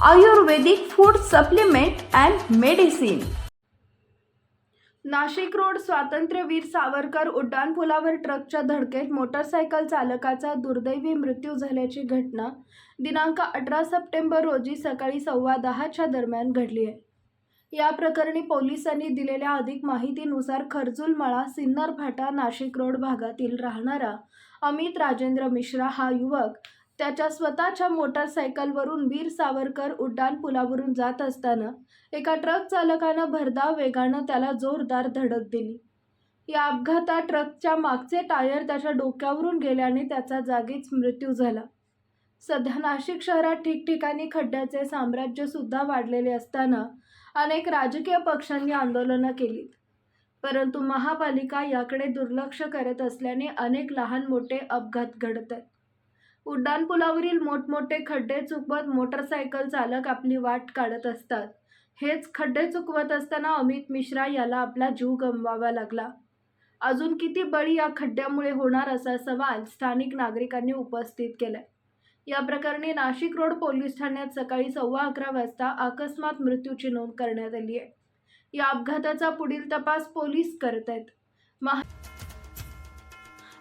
Ayurvedic food supplement and medicine Nashik road Swatantryaveer Savarkar उड्डाणपुलावर ट्रकच्या धडकेत motorcycle चालकाचा दुर्दैवी मृत्यू झाल्याची घटना दिनांक अठरा सप्टेंबर रोजी सकाळी सव्वा दहाच्या दरम्यान घडली आहे. या प्रकरणी पोलिसांनी दिलेल्या अधिक माहितीनुसार खर्जुलमळा सिन्नर फाटा नाशिक रोड भागातील राहणारा अमित राजेंद्र मिश्रा हा युवक त्याच्या स्वतःच्या मोटारसायकलवरून वीर सावरकर उड्डाण पुलावरून जात असताना एका ट्रक चालकानं भरधाव वेगानं त्याला जोरदार धडक दिली. या अपघातात ट्रकच्या मागचे टायर त्याच्या डोक्यावरून गेल्याने त्याचा जागीच मृत्यू झाला. सध्या नाशिक शहरात ठिकठिकाणी खड्ड्याचे साम्राज्यसुद्धा वाढलेले असताना अनेक राजकीय पक्षांनी आंदोलनं केलीत. परंतु महापालिका याकडे दुर्लक्ष करत असल्याने अनेक लहान मोठे अपघात घडत आहेत. उड्डाणपुलावरील मोठमोठे खड्डे चुकवत मोटरसायकल चालक आपली वाट काढत असतात. हेच खड्डे चुकवत असताना अमित मिश्रा याला आपला जीव गमवावा लागला. अजून किती बळी या खड्ड्यामुळे होणार असा सवाल स्थानिक नागरिकांनी उपस्थित केलाय. या प्रकरणी नाशिक रोड पोलीस ठाण्यात सकाळी सव्वा अकरा वाजता अकस्मात मृत्यूची नोंद करण्यात आली आहे या अपघाताचा पुढील तपास पोलीस करत आहेत Maha